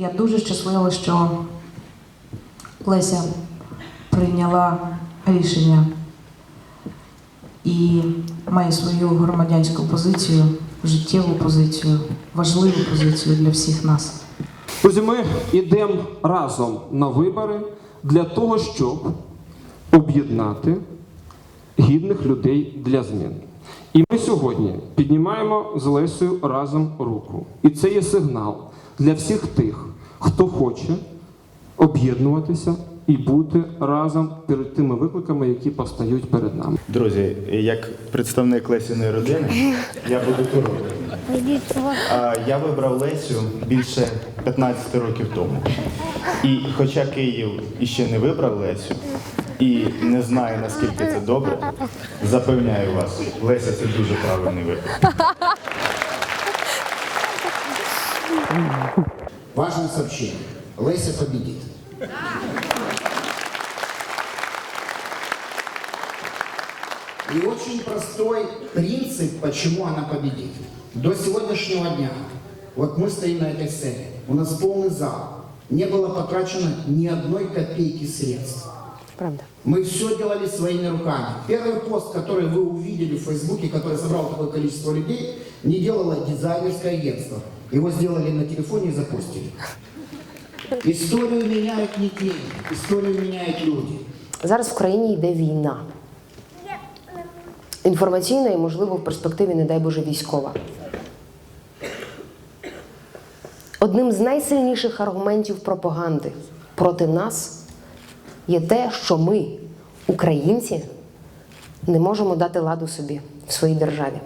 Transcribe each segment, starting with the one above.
Я дуже щаслива, що Леся прийняла рішення і має свою громадянську позицію, життєву позицію, важливу позицію для всіх нас. Друзі, ми йдемо разом на вибори для того, щоб об'єднати гідних людей для змін. І ми сьогодні піднімаємо з Лесею разом руку. І це є сигнал для всіх тих, хто хоче об'єднуватися і бути разом перед тими викликами, які постають перед нами. Друзі, як представник Лесіної родини, я буду коротким. Я вибрав Лесю більше 15 років тому. І хоча Київ іще не вибрав Лесю і не знає, наскільки це добре, запевняю вас, Леся це дуже правильний вибір. Важное сообщение. Леся победит. И очень простой принцип, почему она победит. До сегодняшнего дня, вот мы стоим на этой сцене, у нас полный зал, не было потрачено ни одной копейки средств. Правда. Мы все делали своими руками. Первый пост, который вы увидели в Фейсбуке, который собрал такое количество людей, не делало дизайнерское агентство. Его сделали на телефоне и запустили. Историю меняют не деньги, историю меняют люди. Зараз в країні йде війна. Інформаційна і, можливо, в перспективі, не дай Боже, військова. Одним з найсильніших аргументів пропаганди проти нас є те, що ми, українці, не можемо дати ладу собі в своїй державі.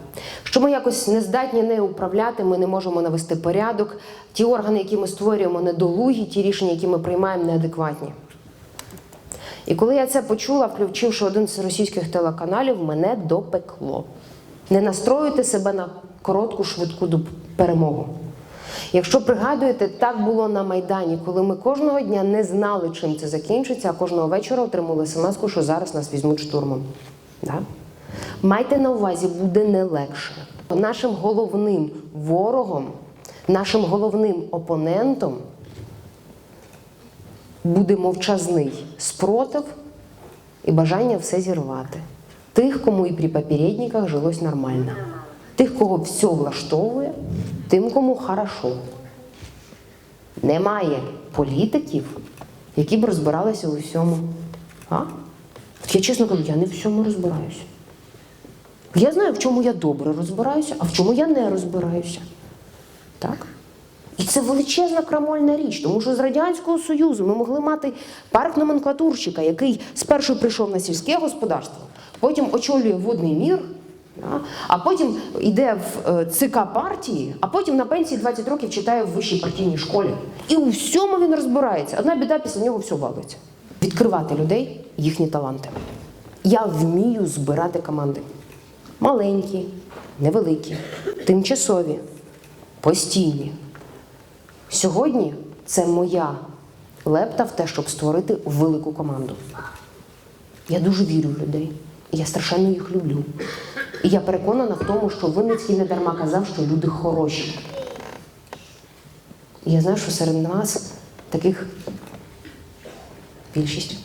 Що ми якось не здатні нею управляти, ми не можемо навести порядок. Ті органи, які ми створюємо, недолугі, ті рішення, які ми приймаємо, неадекватні. І коли я це почула, включивши один з російських телеканалів, мене допекло. Не настроюйте себе на коротку, швидку перемогу. Якщо пригадуєте, так було на Майдані, коли ми кожного дня не знали, чим це закінчиться, а кожного вечора отримали смс, що зараз нас візьмуть штурмом. Да? Майте на увазі, буде не легше. Нашим головним ворогом, нашим головним опонентом буде мовчазний спротив і бажання все зірвати. Тих, кому і при попередниках жилось нормально. Тих, кого все влаштовує, тим, кому хорошо. Немає політиків, які б розбиралися у всьому. А? Я чесно кажу, я не в всьому розбираюся. Я знаю, в чому я добре розбираюся, а в чому я не розбираюся. Так? І це величезна крамольна річ, тому що з Радянського Союзу ми могли мати парк номенклатурщика, який спершу прийшов на сільське господарство, потім очолює водний мір, а потім йде в е, ЦК партії, а потім на пенсії 20 років читає в вищій партійній школі. І у всьому він розбирається. Одна біда після нього все валиться. Відкривати людей їхні таланти. Я вмію збирати команди. Маленькі, невеликі, тимчасові, постійні. Сьогодні це моя лепта в те, щоб створити велику команду. Я дуже вірю в людей. І я страшенно їх люблю. І я переконана в тому, що Винницький не дарма казав, що люди хороші. Я знаю, що серед нас таких більшість.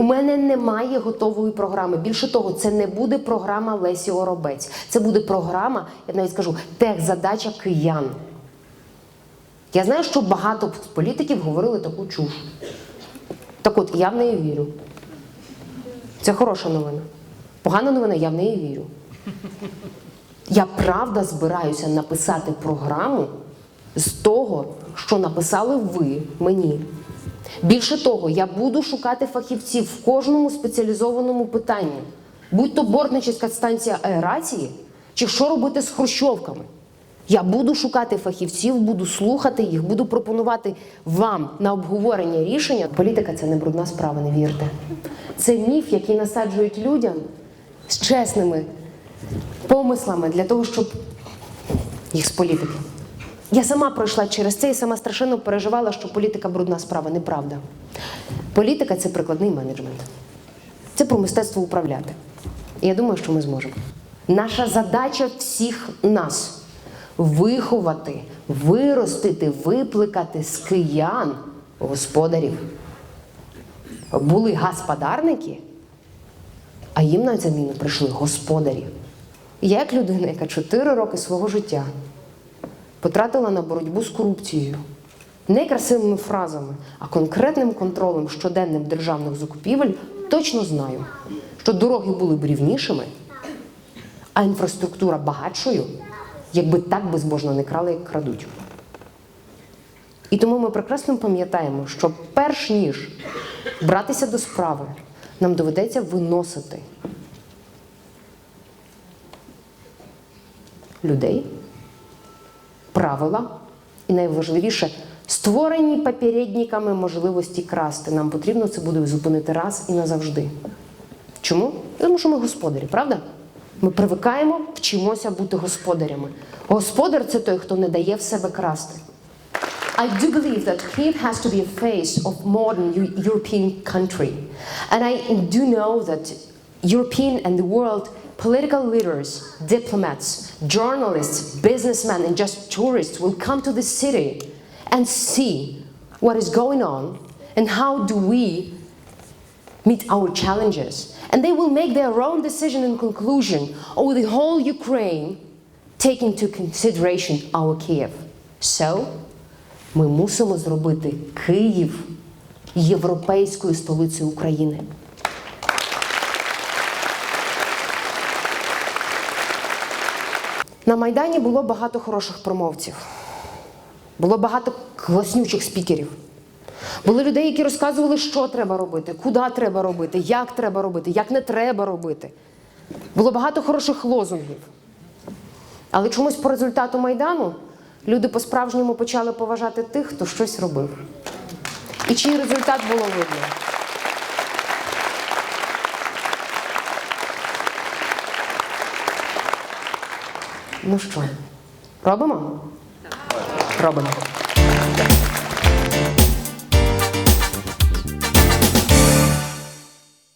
У мене немає готової програми. Більше того, це не буде програма Лесі Оробець. Це буде програма, я навіть скажу, техзадача киян. Я знаю, що багато політиків говорили таку чуш. Так от, я в неї вірю. Це хороша новина. Погана новина, я в неї вірю. Я правда збираюся написати програму з того, що написали ви мені. Більше того, я буду шукати фахівців в кожному спеціалізованому питанні, будь то бортничівська станція аерації, чи що робити з хрущовками. Я буду шукати фахівців, буду слухати їх, буду пропонувати вам на обговорення рішення. Політика це не брудна справа, не вірте. Це міф, який насаджують людям з чесними помислами для того, щоб їх з політики. Я сама пройшла через це і сама страшенно переживала, що політика брудна справа. Неправда. Політика це прикладний менеджмент. Це про мистецтво управляти. І я думаю, що ми зможемо. Наша задача всіх нас виховати, виростити, випликати з киян господарів. Були господарники, а їм на заміну прийшли господарі. Я, як людина, яка 4 роки свого життя потратила на боротьбу з корупцією, не красивими фразами, а конкретним контролем щоденним державних закупівель, точно знаю, що дороги були б рівнішими, а інфраструктура багатшою, якби так безбожно не крали, як крадуть. І тому ми прекрасно пам'ятаємо, що перш ніж братися до справи, нам доведеться виносити людей, правила і найважливіше створені попередниками можливості красти. Нам потрібно це буде зупинити раз і назавжди. Чому? Тому що ми господарі, правда? Ми привикаємо, вчимося бути господарями. Господар це той, хто не дає в себе красти. I do believe that Kyiv has to be a face of modern European country. And I do know that European and the world political leaders, diplomats, journalists, businessmen, and just tourists will come to the city and see what is going on and how do we meet our challenges. And they will make their own decision and conclusion over the whole Ukraine, taking into consideration our Kiev. So, ми мусимо зробити Київ європейською столицею України. На Майдані було багато хороших промовців, було багато класнючих спікерів. Були людей, які розказували, що треба робити, куди треба робити, як треба робити, як не треба робити. Було багато хороших лозунгів. Але чомусь по результату Майдану люди по-справжньому почали поважати тих, хто щось робив. І чий результат було видно. Ну що, робимо? Робимо.